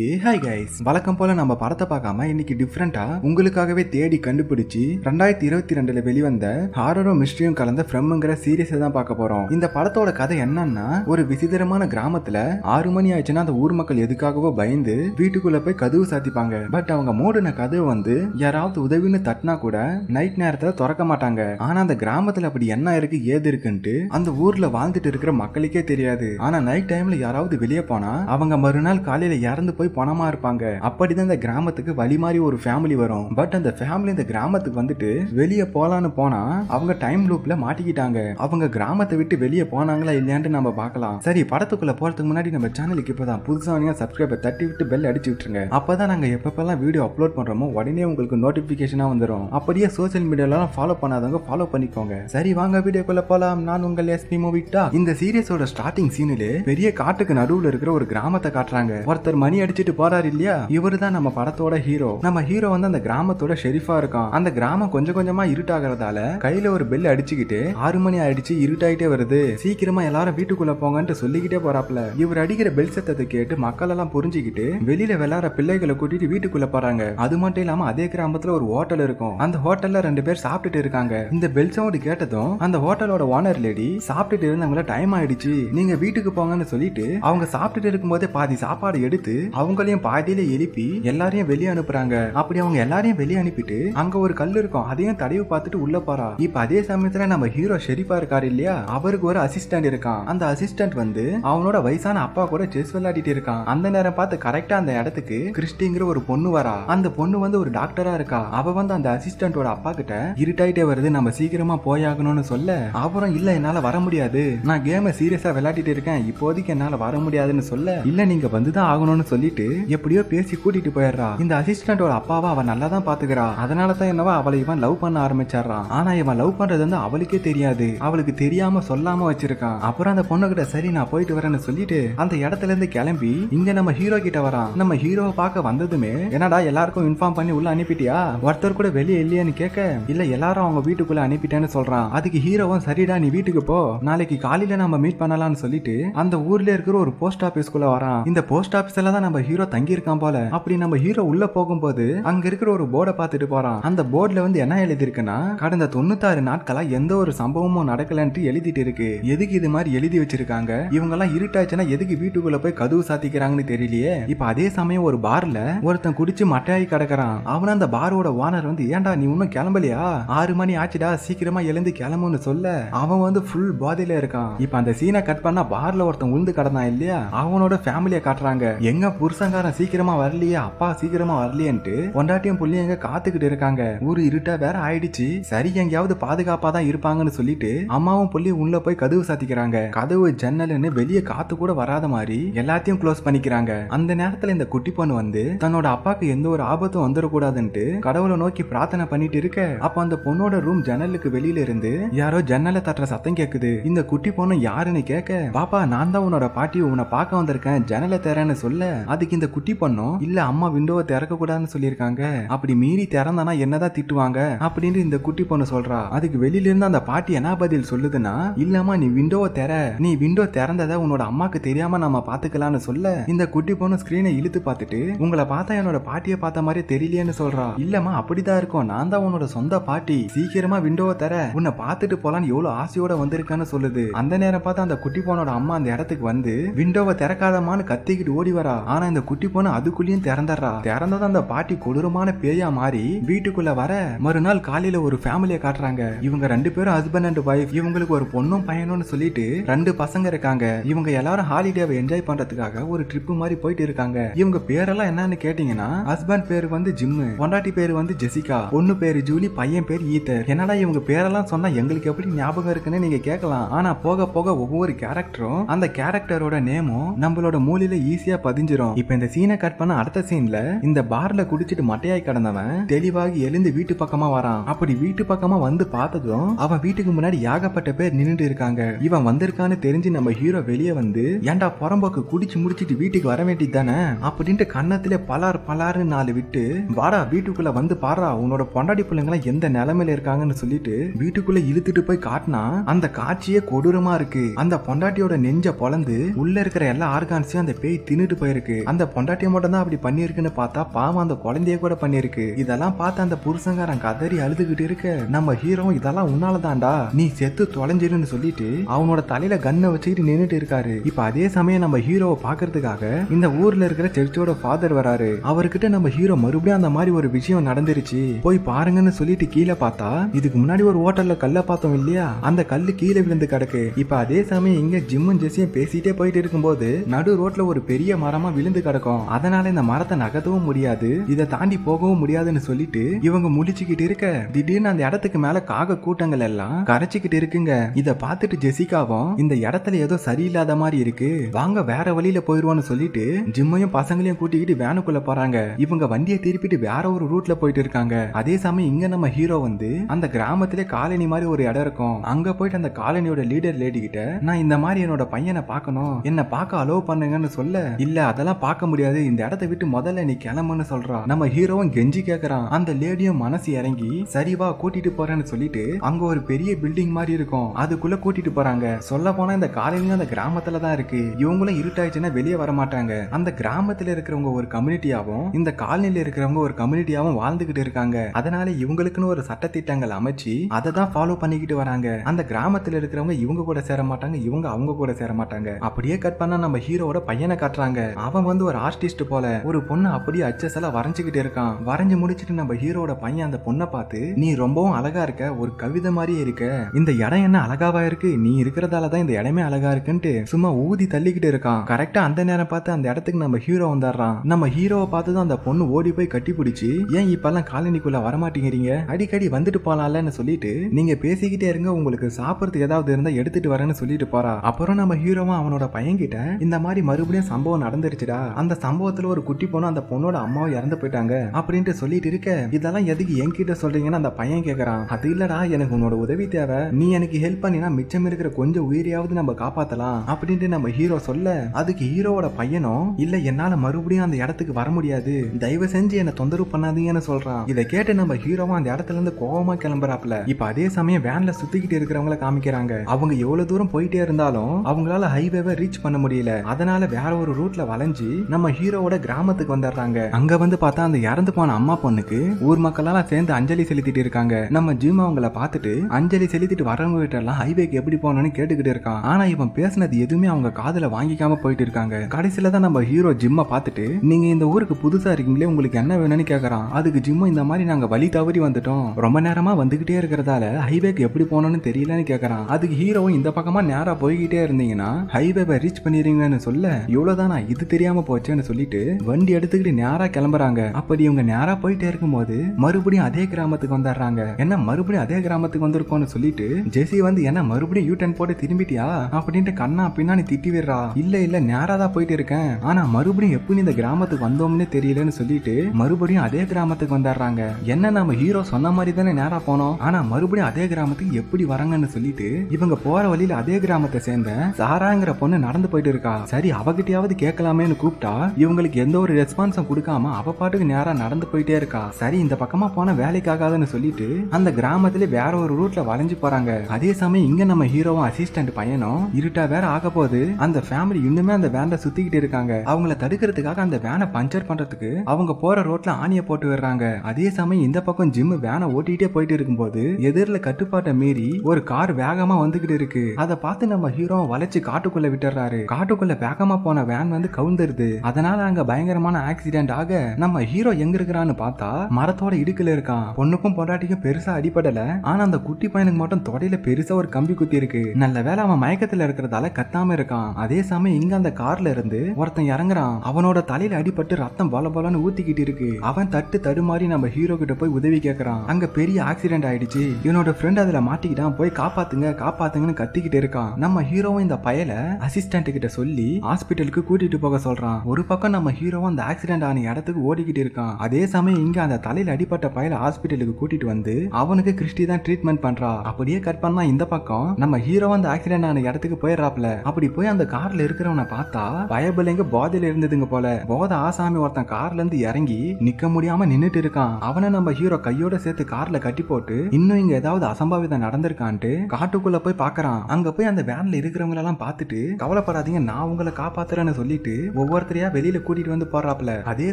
ஏ hi guys வழக்கம் போல நம்ம படத்தை பார்க்காம இன்னைக்கு டிஃப்ரெண்டா உங்களுக்காகவே தேடி கண்டுபிடிச்சு ரெண்டாயிரத்தி இருபத்தி ரெண்டுல வெளிவந்த ஹாரரும் மிஸ்ட்ரியும் கலந்த ஃப்ரெம்ங்கிற சீரியஸை தான் பார்க்க போறோம். இந்த படத்தோட கதை என்னன்னா ஒரு விசித்திரமான கிராமத்துல ஆறு மணி ஆயிடுச்சுன்னா அந்த ஊர் மக்கள் எதுக்காகவோ பயந்து வீட்டுக்குள்ள போய் கதவு சாத்திப்பாங்க. பட் அவங்க மூடின கதவு வந்து யாராவது உதவின்னு தட்டினா கூட நைட் நேரத்துல திறக்க மாட்டாங்க. ஆனா அந்த கிராமத்துல அப்படி என்ன இருக்கு ஏது இருக்குன்ட்டு அந்த ஊர்ல வாழ்ந்துட்டு இருக்கிற மக்களுக்கே தெரியாது. ஆனா நைட் டைம்ல யாராவது வெளியே போனா அவங்க மறுநாள் காலையில இறந்து போய் பணமா இருப்பாங்க. அப்படிதான் இந்த கிராமத்துக்கு வழி மாதிரி ஒரு ஃபேமிலி வரும். பட் அந்த ஃபேமிலி இந்த கிராமத்துக்கு வந்துட்டு வெளியே போலான்னு போனா அவங்க டைம் லூப்ல மாட்டிக்கிட்டாங்க. அவங்க கிராமத்தை விட்டு வெளியே போனாங்களா இல்லையான்னு நம்ம பார்க்கலாம். சரி படத்துக்குள்ள போறதுக்கு முன்னாடி நம்ம சேனலுக்கு இப்பதான் புதுசா வந்தீங்க சப்ஸ்கிரைபர் தட்டி விட்டு பெல் அடிச்சு விட்டுருங்க. அப்பதான் நாங்க எப்பப்பெல்லாம் வீடியோ அப்லோட் பண்றோமோ உடனே உங்களுக்கு நோட்டிபிகேஷனா வந்துடும் அப்படியே சோசியல் மீடியாலாம் ஃபாலோ பண்ணாதவங்க ஃபாலோ பண்ணிக்கோங்க. சரி வாங்க வீடியோக்குள்ள போலாம். நான் உங்கள் எஸ்பி மூவிட்டா இந்த சீரியஸோட ஸ்டார்டிங் சீனிலே பெரிய காட்டுக்கு நடுவுல இருக்கிற ஒரு கிராமத்தை காட்டுறாங்க. ஒருத்தர் மணி அடி அடிச்சிட்டு போறாரு இல்லையா? இவரு தான் நம்ம படத்தோட ஹீரோ நம்ம ஹீரோ வந்து அந்த கிராமத்தோட ஷெரீஃபா இருக்கான். அந்த கிராமம் கொஞ்சம் கொஞ்சமா இருட்டாகிறதால கையில ஒரு பெல் அடிச்சுக்கிட்டு ஆறு மணி ஆயிடுச்சு இருட்டாயிட்டே வருது. சீக்கிரமா எல்லாரும் வீட்டுக்குள்ள போங்கன்ட்டு சொல்லிக்கிட்டே போறாப்ல இவர் அடிக்கிற பெல் சத்தத்தை கேட்டு மக்கள் எல்லாம் புரிஞ்சுக்கிட்டு வெளியில விளையாடுற பிள்ளைகளை கூட்டிட்டு வீட்டுக்குள்ள போறாங்க. அது மட்டும் இல்லாம அதே கிராமத்துல ஒரு ஹோட்டல் இருக்கும். அந்த ஹோட்டல்ல ரெண்டு பேர் சாப்பிட்டுட்டு இருக்காங்க. இந்த பெல் சவுண்ட் கேட்டதும் அந்த ஹோட்டலோட ஓனர் லேடி சாப்பிட்டுட்டு இருந்தவங்கள டைம் ஆயிடுச்சு. நீங்க வீட்டுக்கு போங்கன்னு சொல்லிட்டு அவங்க சாப்பிட்டுட்டு இருக்கும்போதே பாதி சாப்பாடு எடுத்து அவங்களையும் பாதியில எழுப்பி எல்லாரையும் வெளியே அனுப்புறாங்க. அப்படி அவங்க எல்லாரையும் வெளியே அனுப்பிட்டு அங்க ஒரு கல் இருக்கும். அதையும் தடவி பார்த்துட்டு உள்ள போறா. இப்ப அதே சமயத்துல நம்ம ஹீரோ ஷெரீஃபா இருக்காரு இல்லையா? அவருக்கு ஒரு அசிஸ்டன்ட் இருக்கான். அந்த அசிஸ்டன்ட் வந்து அவனோட வயசான அப்பா கூட செஸ் விளையாடிட்டு இருக்கான். அந்த நேரம் பார்த்து கரெக்டா அந்த இடத்துக்கு கிறிஸ்டிங்கிற ஒரு பொண்ணு வரா. அந்த பொண்ணு வந்து ஒரு டாக்டரா இருக்கா. அவ வந்து அந்த அசிஸ்டன்டோட அப்பா கிட்ட இருட்டாயிட்டே வருது. நம்ம சீக்கிரமா போயாகணும்னு சொல்ல. அப்புறம் இல்ல என்னால வர முடியாது. நான் கேமை சீரியஸா விளையாடிட்டு இருக்கேன். இப்போதைக்கு என்னால வர முடியாதுன்னு சொல்ல. இல்ல நீங்க வந்துதான் ஆகணும்னு சொல்லி சொல்லிட்டு எப்படியோ பேசி கூட்டிட்டு போயிடுறா. இந்த அசிஸ்டன்டோட அப்பாவை அவன் நல்லா தான் பாத்துக்கிறா. அதனால தான் என்னவா அவளை இவன் லவ் பண்ண ஆரம்பிச்சிடுறான் ஆனா இவன் லவ் பண்றது வந்து அவளுக்கே தெரியாது. அவளுக்கு தெரியாம சொல்லாம வச்சிருக்கான். அப்புறம் அந்த பொண்ணு கிட்ட சரி நான் போயிட்டு வரேன்னு சொல்லிட்டு அந்த இடத்துல இருந்து கிளம்பி இங்க நம்ம ஹீரோ கிட்ட வரான். நம்ம ஹீரோவை பார்க்க வந்ததுமே என்னடா எல்லாருக்கும் இன்ஃபார்ம் பண்ணி உள்ள அனுப்பிட்டியா? ஒருத்தர் கூட வெளியே இல்லையான்னு கேட்க இல்ல எல்லாரும் அவங்க வீட்டுக்குள்ள அனுப்பிட்டேன்னு சொல்றான். அதுக்கு ஹீரோவும் சரிடா நீ வீட்டுக்கு போ. நாளைக்கு காலையில நம்ம மீட் பண்ணலாம்னு சொல்லிட்டு அந்த ஊர்ல இருக்கிற ஒரு போஸ்ட் ஆபீஸ்க்குள்ள வரான். இந்த போஸ்ட் ஆபீஸ்ல தான் நம்ம ஹீரோ தங்கி இருக்கான் போல. அப்படி நம்ம ஹீரோ உள்ள போகும்போது அங்க இருக்கிற ஒரு போர்டை பார்த்துட்டு போறான். அந்த போர்டுல வந்து என்ன எழுதி இருக்குன்னா கடந்த தொண்ணூத்தாறு நாட்களா எந்த ஒரு சம்பவமும் நடக்கலன்ட்டு எழுதிட்டு இருக்கு. எதுக்கு இது மாதிரி எழுதி வச்சிருக்காங்க? இவங்க எல்லாம் இருட்டாச்சுன்னா எதுக்கு வீட்டுக்குள்ள போய் கதவு சாத்திக்கிறாங்கன்னு தெரியலையே? இப்ப அதே சமயம் ஒரு பார்ல ஒருத்தன் குடிச்சு மட்டையாகி கிடக்குறான். அவன அந்த பாரோட ஓனர் வந்து ஏன்டா நீ இன்னும் கிளம்பலையா? ஆறு மணி ஆச்சுடா சீக்கிரமா எழுந்து கிளம்புன்னு சொல்ல. அவன் வந்து ஃபுல் பாதியில இருக்கான். இப்ப அந்த சீனை கட் பண்ணா பார்ல ஒருத்தன் உளுந்து கிடந்தான் இல்லையா? அவனோட ஃபேமிலிய காட்டுறாங்க. எங்க புருஷங்காரன் சீக்கிரமா வரலையே அப்பா சீக்கிரமா வரலையேன்ட்டு பொண்டாட்டியும் எங்க காத்துக்கிட்டு இருக்காங்க? ஊரு இருட்டா வேற ஆயிடுச்சு. சரி எங்கேயாவது பாதுகாப்பா தான் இருப்பாங்கன்னு சொல்லிட்டு அம்மாவும் புள்ளியும் உள்ள போய் கதவு சாத்திக்கிறாங்க. கதவு ஜன்னல்னு வெளியே காத்து கூட வராத மாதிரி எல்லாத்தையும் க்ளோஸ் பண்ணிக்கிறாங்க. அந்த நேரத்துல இந்த குட்டி பொண்ணு வந்து தன்னோட அப்பாக்கு எந்த ஒரு ஆபத்தும் வந்துடக்கூடாதுன்ட்டு கடவுளை நோக்கி பிரார்த்தனை பண்ணிட்டு இருக்க. அப்ப அந்த பொண்ணோட ரூம் ஜன்னலுக்கு வெளியில இருந்து யாரோ ஜன்னலை தட்டுற சத்தம் கேக்குது. இந்த குட்டி பொண்ணு யாருன்னு கேட்க பாப்பா நான் தான் உன்னோட பாட்டி உன்னை பார்க்க வந்திருக்கேன். ஜன்னலை தரேன்னு சொல்ல அதுக்கு இந்த குட்டி பொண்ணும் இல்ல அம்மா விண்டோவை திறக்க கூடாதுன்னு சொல்லியிருக்காங்க. அப்படி மீறி திறந்தானா என்னதான் திட்டுவாங்க? அப்படின்னு இந்த குட்டி பொண்ணு சொல்றா. அதுக்கு வெளியில இருந்து அந்த பாட்டி என்ன பதில் சொல்லுதுன்னா இல்லம்மா நீ விண்டோவை திற. நீ விண்டோ திறந்ததை உன்னோட அம்மாக்கு தெரியாம நம்ம பாத்துக்கலாம்னு சொல்ல இந்த குட்டி பொண்ணு ஸ்கிரீனை இழுத்து பார்த்துட்டு உங்களை பார்த்தா என்னோட பாட்டியை பார்த்த மாதிரி தெரியலையேன்னு சொல்றா. இல்லம்மா அப்படிதான் இருக்கும். நான் தான் உன்னோட சொந்த பாட்டி. சீக்கிரமா விண்டோவை தர. உன்னை பார்த்துட்டு போலான்னு எவ்வளவு ஆசையோட வந்திருக்கான்னு சொல்லுது. அந்த நேரம் பார்த்து அந்த குட்டி பொண்ணோட அம்மா அந்த இடத்துக்கு வந்து விண்டோவை திறக்காதமான்னு கத்திக்கிட்டு ஓடி வரா. ஆனா இந்த குட்டி பொண்ணு அதுக்குள்ளேயும் திறந்துடுறா. திறந்ததும் அந்த பாட்டி கொடூரமான பேயா மாறி வீட்டுக்குள்ள வர மறுநாள் காலையில ஒரு ஃபேமிலியை காட்டுறாங்க. இவங்க ரெண்டு பேரும் ஹஸ்பண்ட் அண்ட் ஒய்ஃப் இவங்களுக்கு ஒரு பொண்ணும் பையனும்னு சொல்லிட்டு ரெண்டு பசங்க இருக்காங்க. இவங்க எல்லாரும் ஹாலிடேவை என்ஜாய் பண்றதுக்காக ஒரு ட்ரிப் மாதிரி போயிட்டு இருக்காங்க. இவங்க பேரெல்லாம் என்னன்னு கேட்டீங்கன்னா ஹஸ்பண்ட் பேரு வந்து ஜிம்மு பொண்டாட்டி பேரு வந்து ஜெசிகா பொண்ணு பேரு ஜூலி பையன் பேர் ஈத்தர். என்னடா இவங்க பேரெல்லாம் சொன்னா எங்களுக்கு எப்படி ஞாபகம் இருக்குன்னு நீங்க கேட்கலாம். ஆனா போக போக ஒவ்வொரு கேரக்டரும் அந்த கேரக்டரோட நேமும் நம்மளோட மூலையில ஈஸியா பதிஞ்சிரும். இப்ப இந்த சீனை கட் பண்ண அடுத்த சீன்ல இந்த பார்ல குடிச்சிட்டு மட்டையாய் கடந்தவன் தெளிவாகி எழுந்து வீட்டு பக்கமா வரான். அப்படி வீட்டு பக்கமா வந்து பார்த்ததும் அவன் வீட்டுக்கு முன்னாடி ஏகப்பட்ட பேர் நின்றுட்டு இருக்காங்க. இவன் வந்திருக்கான்னு தெரிஞ்சு நம்ம ஹீரோ வெளியே வந்து ஏன்டா புறம்போக்கு குடிச்சு முடிச்சிட்டு வீட்டுக்கு வர வேண்டியது தானே? அப்படின்ட்டு கன்னத்திலே பலார் பலார்னு நாலு விட்டு வாடா வீட்டுக்குள்ள வந்து பாரா உன்னோட பொண்டாடி பிள்ளைங்களாம் எந்த நிலைமையில இருக்காங்கன்னு சொல்லிட்டு வீட்டுக்குள்ள இழுத்துட்டு போய் காட்டினா அந்த காட்சியே கொடூரமா இருக்கு. அந்த பொண்டாட்டியோட நெஞ்ச பொழந்து உள்ள இருக்கிற எல்லா ஆர்கான்ஸையும் அந்த பேய் தின்னுட்டு போயிருக்கு. அந்த பொண்டாட்டிய மட்டும் தான் அப்படி பண்ணிருக்குன்னு பார்த்தா பாவம் அந்த குழந்தைய கூட பண்ணிருக்கு இதெல்லாம் பார்த்து அந்த புருஷங்காரன் கதறி அழுதுகிட்டு இருக்க நம்ம ஹீரோ இதெல்லாம் உன்னாலதான்டா நீ செத்து தொலைஞ்சிருன்னு சொல்லிட்டு அவனோட தலையில கண்ணை வச்சுக்கிட்டு நின்னுட்டு இருக்காரு. இப்ப அதே சமயம் நம்ம ஹீரோவை பாக்குறதுக்காக இந்த ஊர்ல இருக்கிற சர்ச்சோட ஃபாதர் வராரு. அவர்கிட்ட நம்ம ஹீரோ மறுபடியும் அந்த மாதிரி ஒரு விஷயம் நடந்துருச்சு. போய் பாருங்கன்னு சொல்லிட்டு கீழே பார்த்தா இதுக்கு முன்னாடி ஒரு ஹோட்டல்ல கல்ல பார்த்தோம் இல்லையா? அந்த கல்லு கீழே விழுந்து கிடக்கு. இப்ப அதே சமயம் இங்க ஜிம்மும் ஜெஸியும் பேசிட்டே போயிட்டு இருக்கும்போது நடு ரோட்ல ஒரு பெரிய மரமா விழுந்து கிடக்கும். அதனால இந்த மரத்தை நகர்த்தவும் முடியாது. இதை தாண்டி போகவும் முடியாதுன்னு சொல்லிட்டு இவங்க முடிச்சுக்கிட்டு இருக்க. திடீர்னு அந்த இடத்துக்கு மேல காக கூட்டங்கள் எல்லாம் கரைச்சிக்கிட்டு இருக்குங்க. இத பார்த்துட்டு ஜெசிகாவும் இந்த இடத்துல ஏதோ சரியில்லாத மாதிரி இருக்கு. வாங்க வேற வழியில போயிருவோம்னு சொல்லிட்டு ஜிம்மையும் பசங்களையும் கூட்டிக்கிட்டு வேனுக்குள்ள போறாங்க. இவங்க வண்டியை திருப்பிட்டு வேற ஒரு ரூட்ல போயிட்டு இருக்காங்க. அதே சமயம் இங்க நம்ம ஹீரோ வந்து அந்த கிராமத்திலே காலனி மாதிரி ஒரு இடம் இருக்கும். அங்க போயிட்டு அந்த காலனியோட லீடர் லேடி கிட்ட நான் இந்த மாதிரி என்னோட பையனை பார்க்கணும். என்ன பார்க்க அலோவ் பண்ணுங்கன்னு சொல்ல. இல்ல அதெல்லாம் பார்க்க முடியாது. இந்த இடத்தை விட்டு முதல்ல நீ கிளம்புன்னு சொல்றா. நம்ம ஹீரோவும் கெஞ்சி கேக்குறான். அந்த லேடியும் மனசு இறங்கி சரிவா கூட்டிட்டு போறேன்னு சொல்லிட்டு அங்க ஒரு பெரிய பில்டிங் மாதிரி இருக்கும். அதுக்குள்ள கூட்டிட்டு போறாங்க. சொல்ல போனா இந்த காலையிலும் அந்த கிராமத்துல தான் இருக்கு. இவங்களும் இருட்டாயிடுச்சுன்னா வெளியே வர மாட்டாங்க. அந்த கிராமத்துல இருக்கிறவங்க ஒரு கம்யூனிட்டியாவும் இந்த காலனில இருக்கிறவங்க ஒரு கம்யூனிட்டியாவும் வாழ்ந்துகிட்டு இருக்காங்க. அதனால இவங்களுக்குன்னு ஒரு சட்டத்திட்டங்கள் அமைச்சு அதை தான் ஃபாலோ பண்ணிக்கிட்டு வராங்க. அந்த கிராமத்துல இருக்கிறவங்க இவங்க கூட சேர மாட்டாங்க. இவங்க அவங்க கூட சேர மாட்டாங்க. அப்படியே கட் பண்ணா நம்ம ஹீரோவோட பையனை காட்டுறாங்க. அவன் வந்து ஒரு ஆர்டிஸ்ட் போல ஒரு பொண்ணு அப்படியே அச்சசலா வரைஞ்சுக்கிட்டு இருக்கான். வரைஞ்சு முடிச்சிட்டு நம்ம ஹீரோட பையன் அந்த பொண்ணை பார்த்து நீ ரொம்பவும் அழகா இருக்க ஒரு கவிதை மாதிரியே இருக்க. இந்த இடம் என்ன அழகாவா இருக்கு? நீ இருக்கிறதால தான் இந்த இடமே அழகா இருக்குன்ட்டு. சும்மா ஊதி தள்ளிக்கிட்டு இருக்கான். கரெக்டா அந்த நேரம் பார்த்து அந்த இடத்துக்கு நம்ம ஹீரோ வந்துடுறான் நம்ம ஹீரோவை பார்த்து தான் அந்த பொண்ணு ஓடி போய் கட்டி பிடிச்சி ஏன் இப்பெல்லாம் காலனிக்குள்ள வரமாட்டேங்கிறீங்க? அடிக்கடி வந்துட்டு போலாம்லன்னு சொல்லிட்டு நீங்க பேசிக்கிட்டே இருங்க உங்களுக்கு சாப்பிட்றதுக்கு ஏதாவது இருந்தா எடுத்துட்டு வரேன்னு சொல்லிட்டு போறா. அப்புறம் நம்ம ஹீரோவும் அவனோட பையன்கிட்ட இந்த மாதிரி மறுபடியும் சம்பவம் நடந்துருச்சுடா. அந்த சம்பவத்துல ஒரு குட்டி பொண்ணு அந்த பொண்ணோட அம்மாவும் இறந்து போயிட்டாங்க அப்படின்ட்டு சொல்லிட்டு இருக்க. இதெல்லாம் எதுக்கு என்கிட்ட சொல்றீங்கன்னு அந்த பையன் கேக்குறான். அது இல்லடா எனக்கு உன்னோட உதவி தேவை. நீ எனக்கு ஹெல்ப் பண்ணினா மிச்சம் இருக்கிற கொஞ்சம் உயிரையாவது நம்ம காப்பாத்தலாம் அப்படின்ட்டு நம்ம ஹீரோ சொல்ல. அதுக்கு ஹீரோவோட பையனும் இல்ல என்னால மறுபடியும் அந்த இடத்துக்கு வர முடியாது. தயவு செஞ்சு என்ன தொந்தரவு பண்ணாதீங்கன்னு சொல்றான். இதை கேட்டு நம்ம ஹீரோவும் அந்த இடத்துல இருந்து கோவமா கிளம்புறாப்ல இப்ப அதே சமயம் வேன்ல சுத்திக்கிட்டு இருக்கிறவங்கள காமிக்கிறாங்க. அவங்க எவ்வளவு தூரம் போயிட்டே இருந்தாலும் அவங்களால ஹைவேவை ரீச் பண்ண முடியல. அதனால வேற ஒரு ரூட்ல வளைஞ்சு நம்ம ஹீரோவோட கிராமத்துக்கு வந்துடுறாங்க அங்க வந்து பார்த்தா அந்த இறந்து போன அம்மா பொண்ணுக்கு ஊர் மக்களால சேர்ந்து அஞ்சலி செலுத்திட்டு இருக்காங்க. நம்ம ஜிம் அவங்கள பார்த்துட்டு அஞ்சலி செலுத்திட்டு வரவங்க கிட்ட எல்லாம் ஹைவேக்கு எப்படி போகணும்னு கேட்டுக்கிட்டு இருக்கான். ஆனா இவன் பேசுனது எதுவுமே அவங்க காதுல வாங்கிக்காம போயிட்டு இருக்காங்க. கடைசியில தான் நம்ம ஹீரோ ஜிம்மை பார்த்துட்டு நீங்க இந்த ஊருக்கு புதுசா இருக்கீங்களே உங்களுக்கு என்ன வேணும்னு கேக்குறான். அதுக்கு ஜிம்மு இந்த மாதிரி நாங்க வழி தவறி வந்துட்டோம். ரொம்ப நேரமா வந்துகிட்டே இருக்கிறதால ஹைவேக்கு எப்படி போகணும்னு தெரியலன்னு கேக்குறான். அதுக்கு ஹீரோவும் இந்த பக்கமா நேரா போய்கிட்டே இருந்தீங்கன்னா ஹைவேவை ரீச் பண்ணிடுவீங்கன்னு சொல்ல இவ்வளவுதான் இது தெரியாம போச்சேன்னு சொல்லிட்டு வண்டி எடுத்துக்கிட்டு நேரா கிளம்புறாங்க. அப்படி இவங்க நேரா போயிட்டே இருக்கும்போது மறுபடியும் அதே கிராமத்துக்கு வந்துடுறாங்க. என்ன மறுபடியும் அதே கிராமத்துக்கு வந்திருக்கோம்னு சொல்லிட்டு ஜெசி வந்து என்ன மறுபடியும் யூ டர்ன் போட்டு திரும்பிட்டியா? அப்படின்ட்டு கண்ணா பின்னாடி திட்டி விடுறா. இல்ல இல்ல நேரா தான் போயிட்டு இருக்கேன். ஆனா மறுபடியும் எப்படி இந்த கிராமத்துக்கு வந்தோம்னு தெரியலன்னு சொல்லிட்டு மறுபடியும் அதே கிராமத்துக்கு வந்துடுறாங்க. என்ன நம்ம ஹீரோ சொன்ன மாதிரி தானே நேரா போனோம். ஆனா மறுபடியும் அதே கிராமத்துக்கு எப்படி வராங்கன்னு சொல்லிட்டு இவங்க போற வழியில அதே கிராமத்தை சேர்ந்த சாராங்கிற பொண்ணு நடந்து போயிட்டு இருக்கா. சரி அவகிட்டயாவது கேட்கலாமேன்னு கூப்பிட்டா இவங்களுக்கு எந்த ஒரு ரெஸ்பான்ஸும் கொடுக்காம அவ பாட்டுக்கு நேரா நடந்து போயிட்டே இருக்கா. சரி இந்த பக்கமா போன வேலைக்காகாதுன்னு சொல்லிட்டு அந்த கிராமத்துல வேற ஒரு ரூட்ல வளைஞ்சு போறாங்க. அதே சமயம் இங்க நம்ம ஹீரோவும் அசிஸ்டன்ட் பையனும் இருட்டா வேற ஆக போகுது. அந்த ஃபேமிலி இன்னுமே அந்த வேன்ல சுத்திக்கிட்டு இருக்காங்க. அவங்கள தடுக்கிறதுக்காக அந்த வேனை பஞ்சர் பண்றதுக்கு அவங்க போற ரோட்ல ஆணிய போட்டு விடுறாங்க. அதே சமயம் இந்த பக்கம் ஜிம் வேனை ஓட்டிட்டே போயிட்டு இருக்கும்போது எதிரில் கட்டுப்பாட்டை மீறி ஒரு கார் வேகமா வந்துகிட்டு இருக்கு. அதை பார்த்து நம்ம ஹீரோ வளைச்சு காட்டுக்குள்ள விட்டுறாரு. காட்டுக்குள்ள வேகமா போன வேன் வந்து வந்துருது அதனால அங்க பயங்கரமான ஆக்சிடென்ட் ஆக நம்ம ஹீரோ எங்க இருக்கிறான்னு பார்த்தா மரத்தோட இடுக்குல இருக்கான். பொண்ணுக்கும் பொண்டாட்டிக்கும் பெருசா அடிபடல. ஆனா அந்த குட்டி பையனுக்கு மட்டும் தொடையில பெருசா ஒரு கம்பி குத்தி இருக்கு. நல்ல வேலை அவன் மயக்கத்துல இருக்கிறதால கத்தாம இருக்கான். அதே சமயம் இங்க அந்த கார்ல இருந்து ஒருத்தன் இறங்குறான். அவனோட தலையில அடிபட்டு ரத்தம் பல பலன்னு ஊத்திக்கிட்டு இருக்கு. அவன் தட்டு தடுமாறி நம்ம ஹீரோ கிட்ட போய் உதவி கேக்குறான். அங்க பெரிய ஆக்சிடென்ட் ஆயிடுச்சு. இவனோட ஃப்ரெண்ட் அதுல மாட்டிக்கிட்டான். போய் காப்பாத்துங்க காப்பாத்துங்கன்னு கத்திக்கிட்டு இருக்கான். நம்ம ஹீரோவும் இந்த பயல அசிஸ்டன்ட் கிட்ட சொல்லி ஹாஸ்பிட்டலுக்கு கூட்டிட்டு போக சொல்றான். ஒரு பக்கம் நம்ம ஹீரோவும் அந்த ஆக்சிடென்ட் ஆன இடத்துக்கு ஓடிக்கிட்டு இருக்கான். அதே சமயம் இங்க அந்த தலையில அடிப்பட்ட பயல ஹாஸ்பிட்டலுக்கு கூட்டிட்டு வந்து அவனுக்கு கிறிஸ்டி தான் ட்ரீட்மெண்ட் பண்றா. அப்படியே கட் பண்ணா இந்த பக்கம். நம்ம ஹீரோ அந்த ஆக்சிடென்ட் ஆன இடத்துக்கு போயிடுறாப்ல அப்படி போய் அந்த கார்ல இருக்கிறவனை பார்த்தா பயபிள் எங்க போதையில இருந்ததுங்க போல. போத ஆசாமி ஒருத்தன் கார்ல இருந்து இறங்கி நிக்க முடியாம நின்னுட்டு இருக்கான். அவனை நம்ம ஹீரோ கையோட சேர்த்து கார்ல கட்டி போட்டு இன்னும் இங்க ஏதாவது அசம்பாவிதம் நடந்திருக்கான்ட்டு காட்டுக்குள்ள போய் பாக்குறான். அங்க போய் அந்த வேன்ல இருக்கிறவங்க எல்லாம் பார்த்துட்டு கவலைப்படாதீங்க நான் உங்களை காப்பாத்துறேன்னு சொல்லிட்டு ஒவ்வொருத்தரையா வெளியில கூட்டிட்டு வந்து போறாப்ல அதே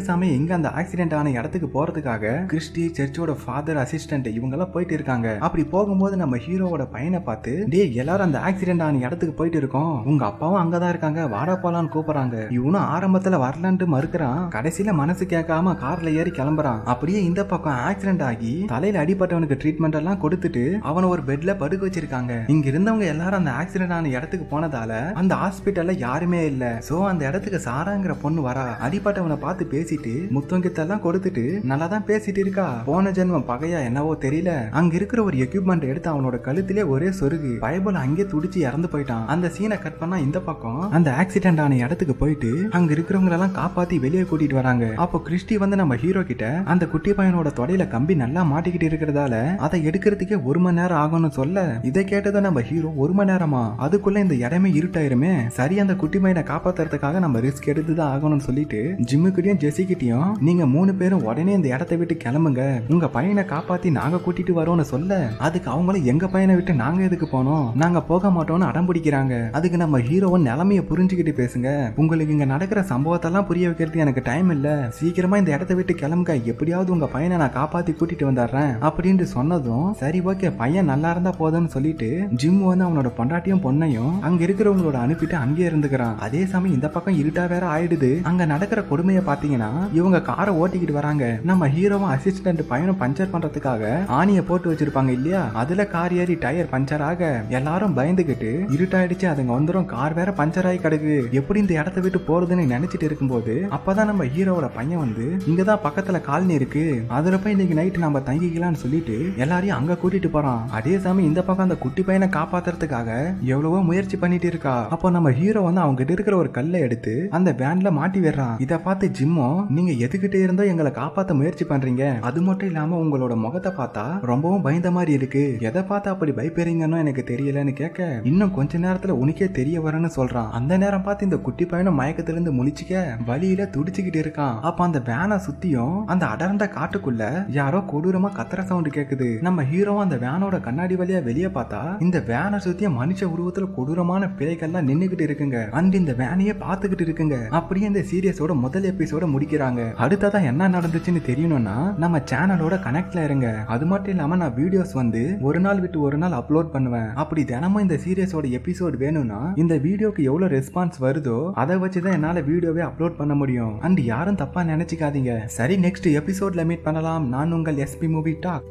சமயம் எங்க அந்த ஆக்சிடென்ட் ஆன இடத்துக்கு போறதுக்காக கிறிஸ்டி சர்ச்சோட ஃபாதர் அசிஸ்டன்ட் இவங்க எல்லாம் போயிட்டு இருக்காங்க. அப்படி போகும்போது நம்ம ஹீரோவோட பையனை பார்த்து டே எல்லாரும் அந்த ஆக்சிடென்ட் ஆன இடத்துக்கு போயிட்டு இருக்கோம். உங்க அப்பாவும் அங்கதான் இருக்காங்க. வாடா போலான்னு கூப்பிடுறாங்க. இவனும் ஆரம்பத்துல வரலன்ட்டு மறுக்கிறான். கடைசியில மனசு கேட்காம கார்ல ஏறி கிளம்புறான். அப்படியே இந்த பக்கம் ஆக்சிடென்ட் ஆகி தலையில அடிபட்டவனுக்கு ட்ரீட்மெண்ட் எல்லாம் கொடுத்துட்டு அவனை ஒரு பெட்ல படுக்க வச்சிருக்காங்க. இங்க இருந்தவங்க எல்லாரும் அந்த ஆக்சிடென்ட் ஆன இடத்துக்கு போனதால அந்த ஹாஸ்பிட்டல்ல யாருமே இல்ல. சோ அந்த இடத்துக்கு சாராங்கிற பொண்ணு வரா. அடிப்பட்டவனை பார்த்து பேசிட்டு முத்தங்கித்தெல்லாம் கொடுத்துட்டு நல்லா தான் பேசிட்டு இருக்கா. போன ஜென்மம் பகையா என்னவோ தெரியல. அங்க இருக்கிற ஒரு எக்யூப்மெண்ட் எடுத்து அவனோட கழுத்திலே ஒரே சொருகு. பைபிள் அங்கே துடிச்சு இறந்து போயிட்டான். அந்த சீனை கட் பண்ணா இந்த பக்கம். அந்த ஆக்சிடென்ட் ஆன இடத்துக்கு போயிட்டு அங்க இருக்கிறவங்க எல்லாம் காப்பாத்தி வெளியே கூட்டிட்டு வராங்க. அப்போ கிறிஸ்டி வந்து நம்ம ஹீரோ கிட்ட அந்த குட்டி பையனோட தொடையில கம்பி நல்லா மாட்டிக்கிட்டு இருக்கிறதால அதை எடுக்கிறதுக்கே ஒரு மணி நேரம் ஆகும்னு சொல்ல இதை கேட்டதும் நம்ம ஹீரோ ஒரு மணி நேரமா? அதுக்குள்ள இந்த இடமே இருட்டாயிருமே. சரி அந்த குட்டி பையனை காப்பாத்துறதுக்காக நம்ம ரிஸ்க் எடுத்து தான் ஆகணும்னு சொல்லிட்டு ஜிம்முக்கிட்டையும் ஜெசிக்கிட்டையும் நீங்க மூணு பேரும் உடனே இந்த இடத்த விட்டு கிளம்புங்க. உங்க பையனை காப்பாத்தி நாங்க கூட்டிட்டு வரோம்னு சொல்ல அதுக்கு அவங்களும் எங்க பையனை விட்டு நாங்க எதுக்கு போனோம்? நாங்க போக மாட்டோம்னு அடம் பிடிக்கிறாங்க. அதுக்கு நம்ம ஹீரோவன் நிலைமைய புரிஞ்சுக்கிட்டு பேசுங்க. உங்களுக்கு இங்க நடக்கிற சம்பவத்தெல்லாம் புரிய வைக்கிறது எனக்கு டைம் இல்ல. சீக்கிரமா இந்த இடத்த விட்டு கிளம்புங்க. எப்படியாவது உங்க பையனை நான் காப்பாத்தி கூட்டிட்டு வந்துடுறேன் அப்படின்ட்டு சொன்னதும் சரி ஓகே பையன் நல்லா இருந்தா போதும்னு சொல்லிட்டு ஜிம் வந்து அவனோட பொண்டாட்டியும் பொண்ணையும் அங்க இருக்கிறவங்களோட அனுப்பிட்டு அங்கேயே இருந்துக்கிறான். அதே சமயம் இந்த பக்கம் இருட்டா வேற ஆயிடுது. அங்க நடக்கிற கொடுமையை பாத்தீங்கன்னா இவங்க காரை ஓட்டிக்கிட்டு வராங்க. நம்ம ஹீரோவும் அசிஸ்டன்ட் பையனும் பஞ்சர் பண்றதுக்காக ஆணியை போட்டு வச்சிருப்பாங்க இல்லையா? அதுல கார் ஏறி டயர் பஞ்சர் ஆக எல்லாரும் பயந்துகிட்டு இருட்டாயிடுச்சு. அதுங்க வந்துடும் கார் வேற பஞ்சர் ஆகி கிடக்கு. எப்படி இந்த இடத்த விட்டு போறதுன்னு நினைச்சிட்டு இருக்கும்போது அப்பதான் நம்ம ஹீரோவோட பையன் வந்து இங்கதான் பக்கத்துல காலனி இருக்கு. அதுல போய் இன்னைக்கு நைட்டு நம்ம தங்கிக்கலாம்னு சொல்லிட்டு எல்லாரையும் அங்க கூட்டிட்டு போறான். அதே சமயம் இந்த பக்கம் அந்த குட்டி பையனை காப்பாத்துறதுக்காக எவ்வளவோ முயற்சி பண்ணிட்டு இருக்கா. அப்போ நம்ம ஹீரோ வந்து அவங்க கிட்ட இருக்கிற ஒரு கல்லை எடுத்து அந்த வேன்ல மாட்டி விடுறான். இதை பார்த்து ஜிம்மோ நீங்க எதுகிட்டே இருந்தோ எங்களை காப்பாத்த முயற்சி பண்றீங்க. அது மட்டும் இல்லாம உங்களோட முகத்தை பார்த்தா ரொம்பவும் பயந்த மாதிரி இருக்கு. எதை பார்த்து அப்படி பயப்படுறீங்கன்னு எனக்கு தெரியலன்னு கேட்க இன்னும் கொஞ்ச நேரத்துல உனக்கே தெரிய வரேன்னு சொல்றான். அந்த நேரம் பார்த்து இந்த குட்டி பையனும் மயக்கத்துல இருந்து முழிச்சுக்க வழியில துடிச்சுக்கிட்டு இருக்கான். அப்ப அந்த வேனை சுத்தியும் அந்த அடர்ந்த காட்டுக்குள்ள யாரோ கொடூரமா கத்துற சவுண்ட் கேக்குது. நம்ம ஹீரோவும் அந்த வேனோட கண்ணாடி வழியா வெளியே பார்த்தா இந்த வேனை சுத்திய மனுஷ உருவத்துல கொடூரமான பிழைகள்லாம் நின்னுகிட்டு இருக்குங்க. அண்ட் இந்த வேனையே பார்த்துக்கிட்டு இருக்குங்க. அப்படியே இந்த சீரியஸோட முதல் எபிசோட முடிக்கிறாங்க. அடுத்ததான் என்ன நடந்துச்சுன்னு தெரியணும்னா நம்ம சேனலோட கனெக்ட்ல இருங்க. அது மட்டும் இல்லாம நான் வீடியோஸ் வந்து ஒரு நாள் விட்டு ஒரு நாள் அப்லோட் பண்ணுவேன். அப்படி தினமும் இந்த சீரியஸோட எபிசோட் வேணும்னா இந்த வீடியோக்கு எவ்வளவு ரெஸ்பான்ஸ் வருதோ அதை வச்சுதான் என்னால வீடியோவே அப்லோட் பண்ண முடியும். அண்ட் யாரும் தப்பா நினைச்சுக்காதீங்க. சரி நெக்ஸ்ட் எபிசோட்ல மீட் பண்ணலாம். நான் உங்கள் எஸ்பி மூவி டாக்